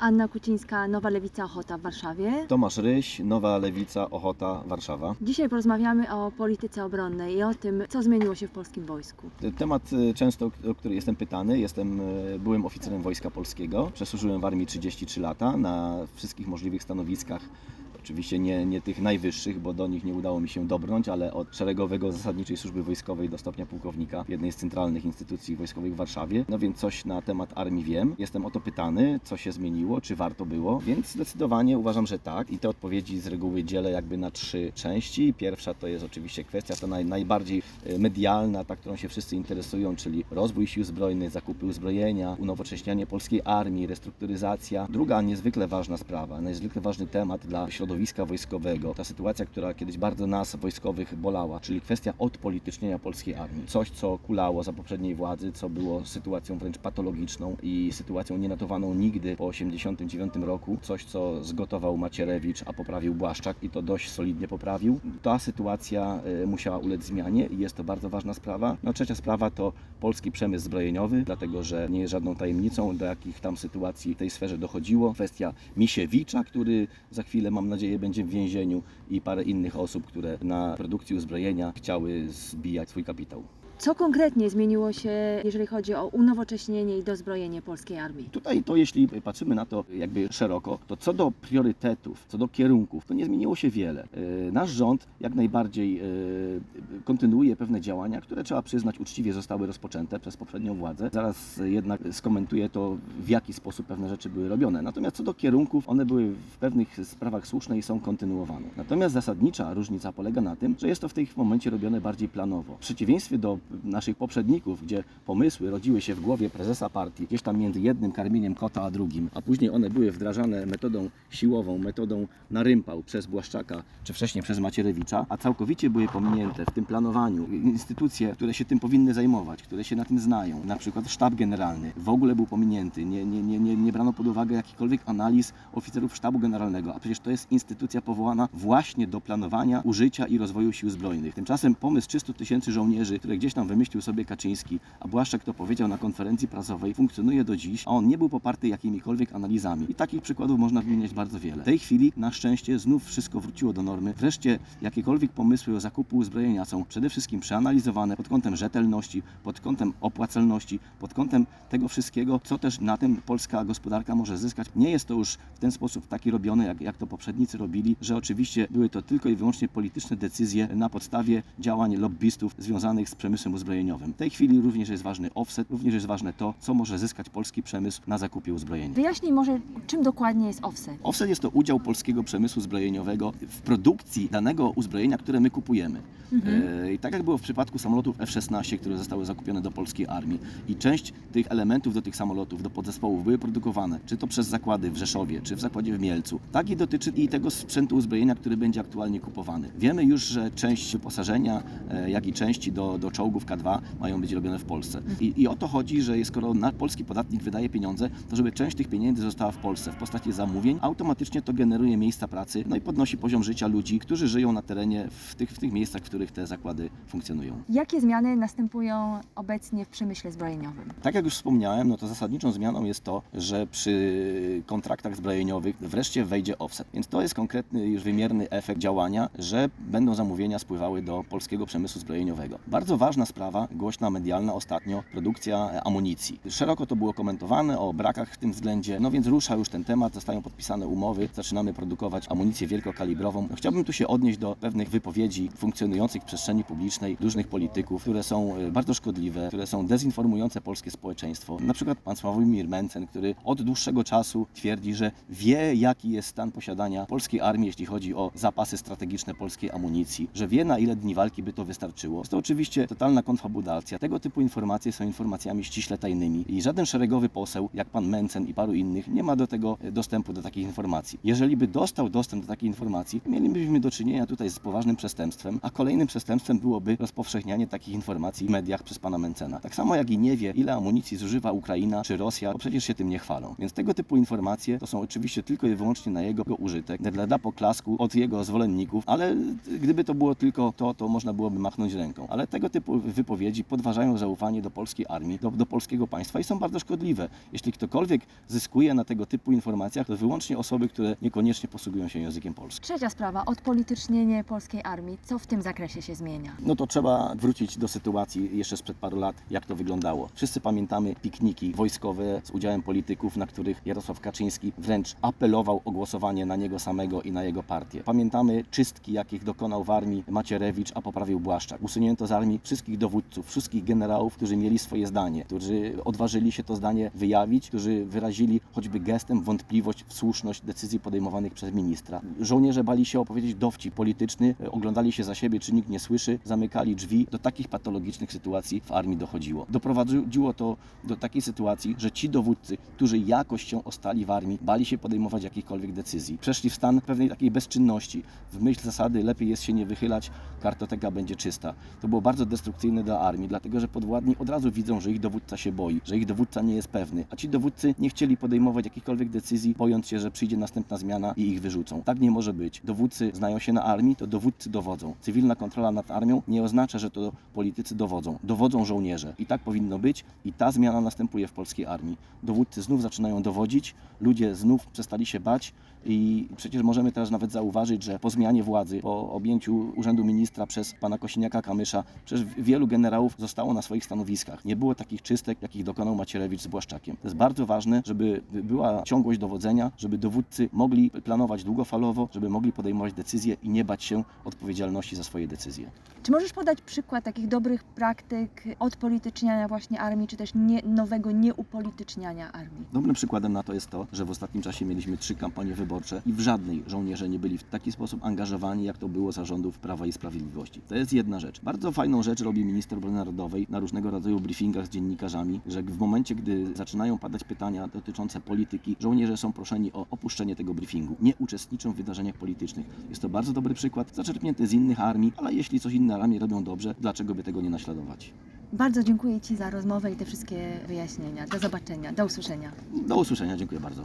Anna Kucińska, Nowa Lewica Ochota w Warszawie. Tomasz Ryś, Nowa Lewica, Ochota, Warszawa. Dzisiaj porozmawiamy o polityce obronnej i o tym, co zmieniło się w polskim wojsku. Temat y, często, o który jestem pytany. Jestem y, byłym oficerem Wojska Polskiego. Przesłużyłem w armii 33 lata na wszystkich możliwych stanowiskach. Oczywiście nie, nie tych najwyższych, bo do nich nie udało mi się dobrnąć, ale od szeregowego zasadniczej służby wojskowej do stopnia pułkownika w jednej z centralnych instytucji wojskowych w Warszawie. No więc coś na temat armii wiem. Jestem o to pytany, co się zmieniło, czy warto było, więc zdecydowanie uważam, że tak. I te odpowiedzi z reguły dzielę jakby na trzy części. Pierwsza to jest oczywiście kwestia ta naj, najbardziej e, medialna, ta, którą się wszyscy interesują, czyli rozwój sił zbrojnych, zakupy uzbrojenia, unowocześnianie polskiej armii, restrukturyzacja. Druga niezwykle ważna sprawa, niezwykle ważny temat dla środowiska wojskowego. Ta sytuacja, która kiedyś bardzo nas wojskowych bolała, czyli kwestia odpolitycznienia polskiej armii. Coś, co kulało za poprzedniej władzy, co było sytuacją wręcz patologiczną i sytuacją nienotowaną nigdy po 1989 roku. Coś, co zgotował Macierewicz, a poprawił Błaszczak i to dość solidnie poprawił. Ta sytuacja e, musiała ulec zmianie i jest to bardzo ważna sprawa. No trzecia sprawa to polski przemysł zbrojeniowy, dlatego że nie jest żadną tajemnicą, do jakich tam sytuacji w tej sferze dochodziło. Kwestia Misiewicza, który za chwilę, mam nadzieję, będzie w więzieniu i parę innych osób, które na produkcji uzbrojenia chciały zbijać swój kapitał. Co konkretnie zmieniło się, jeżeli chodzi o unowocześnienie i dozbrojenie polskiej armii? Tutaj to jeśli patrzymy na to jakby szeroko, to co do priorytetów, co do kierunków, to nie zmieniło się wiele. Yy, Nasz rząd jak najbardziej yy, kontynuuje pewne działania, które trzeba przyznać uczciwie zostały rozpoczęte przez poprzednią władzę. Zaraz jednak skomentuję to, w jaki sposób pewne rzeczy były robione. Natomiast co do kierunków, one były w pewnych sprawach słuszne i są kontynuowane. Natomiast zasadnicza różnica polega na tym, że jest to w tym momencie robione bardziej planowo. W przeciwieństwie do naszych poprzedników, gdzie pomysły rodziły się w głowie prezesa partii, gdzieś tam między jednym karmieniem kota a drugim, a później one były wdrażane metodą siłową, metodą na rympał przez Błaszczaka, czy wcześniej przez Macierewicza, a całkowicie były pominięte w tym planowaniu instytucje, które się tym powinny zajmować, które się na tym znają, na przykład sztab generalny, w ogóle był pominięty, nie, nie, nie, nie, nie brano pod uwagę jakichkolwiek analiz oficerów sztabu generalnego, a przecież to jest instytucja powołana właśnie do planowania, użycia i rozwoju sił zbrojnych. Tymczasem pomysł 300 tysięcy żołnierzy, które gdzieś tam wymyślił sobie Kaczyński, a Błaszczak to powiedział na konferencji prasowej, funkcjonuje do dziś, a on nie był poparty jakimikolwiek analizami. I takich przykładów można wymieniać bardzo wiele. W tej chwili na szczęście znów wszystko wróciło do normy. Wreszcie jakiekolwiek pomysły o zakupu uzbrojenia są przede wszystkim przeanalizowane pod kątem rzetelności, pod kątem opłacalności, pod kątem tego wszystkiego, co też na tym polska gospodarka może zyskać. Nie jest to już w ten sposób taki robione, jak, jak to poprzednicy robili, że oczywiście były to tylko i wyłącznie polityczne decyzje na podstawie działań lobbystów związanych z przemysłem uzbrojeniowym. W tej chwili również jest ważny offset, również jest ważne to, co może zyskać polski przemysł na zakupie uzbrojenia. Wyjaśnij może, czym dokładnie jest offset. Offset jest to udział polskiego przemysłu zbrojeniowego w produkcji danego uzbrojenia, które my kupujemy. E, I tak jak było w przypadku samolotów F-16, które zostały zakupione do polskiej armii i część tych elementów do tych samolotów, do podzespołów były produkowane, czy to przez zakłady w Rzeszowie, czy w zakładzie w Mielcu. Tak i dotyczy i tego sprzętu uzbrojenia, który będzie aktualnie kupowany. Wiemy już, że część wyposażenia, e, jak i części do, do czołgów K2 mają być robione w Polsce. I, I o to chodzi, że skoro na polski podatnik wydaje pieniądze, to żeby część tych pieniędzy została w Polsce w postaci zamówień, automatycznie to generuje miejsca pracy, no i podnosi poziom życia ludzi, którzy żyją na terenie w tych, w tych miejscach, w których te zakłady funkcjonują. Jakie zmiany następują obecnie w przemyśle zbrojeniowym? Tak jak już wspomniałem, no to zasadniczą zmianą jest to, że przy kontraktach zbrojeniowych wreszcie wejdzie offset. Więc to jest konkretny, już wymierny efekt działania, że będą zamówienia spływały do polskiego przemysłu zbrojeniowego. Bardzo ważna sprawa, głośna medialna ostatnio, produkcja amunicji. Szeroko to było komentowane o brakach w tym względzie, no więc rusza już ten temat, zostają podpisane umowy, zaczynamy produkować amunicję wielkokalibrową. No, chciałbym tu się odnieść do pewnych wypowiedzi funkcjonujących w przestrzeni publicznej różnych polityków, które są e, bardzo szkodliwe, które są dezinformujące polskie społeczeństwo. Na przykład pan Sławomir Mencen, który od dłuższego czasu twierdzi, że wie jaki jest stan posiadania polskiej armii, jeśli chodzi o zapasy strategiczne polskiej amunicji, że wie na ile dni walki by to wystarczyło. Jest to oczywiście totalna konfabulacja. Tego typu informacje są informacjami ściśle tajnymi i żaden szeregowy poseł, jak pan Mencen i paru innych, nie ma do tego e, dostępu do takich informacji. Jeżeli by dostał dostęp do takiej informacji, mielibyśmy do czynienia tutaj z poważnym przestępstwem, a kolejnym przestępstwem byłoby rozpowszechnianie takich informacji w mediach przez pana Mencena. Tak samo jak i nie wie, ile amunicji zużywa Ukraina czy Rosja, bo przecież się tym nie chwalą. Więc tego typu informacje to są oczywiście tylko i wyłącznie na jego użytek, dla, dla poklasku od jego zwolenników, ale gdyby to było tylko to, to można byłoby machnąć ręką. Ale tego typu wypowiedzi podważają zaufanie do polskiej armii, do, do polskiego państwa i są bardzo szkodliwe. Jeśli ktokolwiek zyskuje na tego typu informacjach, to wyłącznie osoby, które niekoniecznie posługują się językiem polskim. Trzecia sprawa, odpolitycznienie polskiej armii. Co w tym zakresie się zmienia? No to trzeba wrócić do sytuacji jeszcze sprzed paru lat, jak to wyglądało. Wszyscy pamiętamy pikniki wojskowe z udziałem polityków, na których Jarosław Kaczyński wręcz apelował o głosowanie na niego samego i na jego partię. Pamiętamy czystki, jakich dokonał w armii Macierewicz, a poprawił Błaszczak. Usunięto z armii wszystkich dowódców, wszystkich generałów, którzy mieli swoje zdanie, którzy odważyli się to zdanie wyjawić, którzy wyrazili choćby gestem wątpliwość w słuszność decyzji podejmowanych przez ministra. Żołnierze bali się opowiedzieć dowcip polityczny, e, oglądali się za siebie, czy nikt nie słyszy, zamykali drzwi. Do takich patologicznych sytuacji w armii dochodziło. Doprowadziło to do takiej sytuacji, że ci dowódcy, którzy jakoś się ostali w armii, bali się podejmować jakichkolwiek decyzji. Przeszli w stan pewnej takiej bezczynności. W myśl zasady lepiej jest się nie wychylać, kartoteka będzie czysta. To było bardzo destrukcyjne dla armii, dlatego że podwładni od razu widzą, że ich dowódca się boi, że ich dowódca nie jest pewny, a ci dowódcy nie chcieli podejmować jakichkolwiek decyzji, bojąc się, że przyjdzie następna zmiana i ich wyrzucą. Tak nie może być. Dowódcy znają się na armii, to dowódcy dowodzą. Cywilna kontrola nad armią nie oznacza, że to politycy dowodzą. Dowodzą żołnierze. I tak powinno być i ta zmiana następuje w polskiej armii. Dowódcy znów zaczynają dowodzić, ludzie znów przestali się bać i przecież możemy teraz nawet zauważyć, że po zmianie władzy, po objęciu urzędu ministra przez pana Kosiniaka-Kamysza, przecież wielu generałów zostało na swoich stanowiskach. Nie było takich czystek, jakich dokonał Macierewicz z Błaszczakiem. To jest bardzo ważne, żeby była ciągłość dowodzenia, żeby dowódcy mogli planować długofalowo, żeby mogli podejmować decyzje i nie bać się odpowiedzialności za swoje decyzje. Czy możesz podać przykład takich dobrych praktyk odpolityczniania właśnie armii, czy też nie, nowego nieupolityczniania armii? Dobrym przykładem na to jest to, że w ostatnim czasie mieliśmy trzy kampanie wyborcze i w żadnej żołnierze nie byli w taki sposób angażowani, jak to było zarządów Prawa i Sprawiedliwości. To jest jedna rzecz. Bardzo fajną rzecz robi minister obrony narodowej na różnego rodzaju briefingach z dziennikarzami, że w momencie, gdy zaczynają padać pytania dotyczące polityki, żołnierze są proszeni o opuszczenie tego briefingu. Nie uczestniczą w wydarzeniach politycznych. Jest to bardzo dobry przykład, zaczerpnięty z innych armii, ale jeśli coś inne armie robią dobrze, dlaczego by tego nie naśladować? Bardzo dziękuję Ci za rozmowę i te wszystkie wyjaśnienia. Do zobaczenia, do usłyszenia. Do usłyszenia, dziękuję bardzo.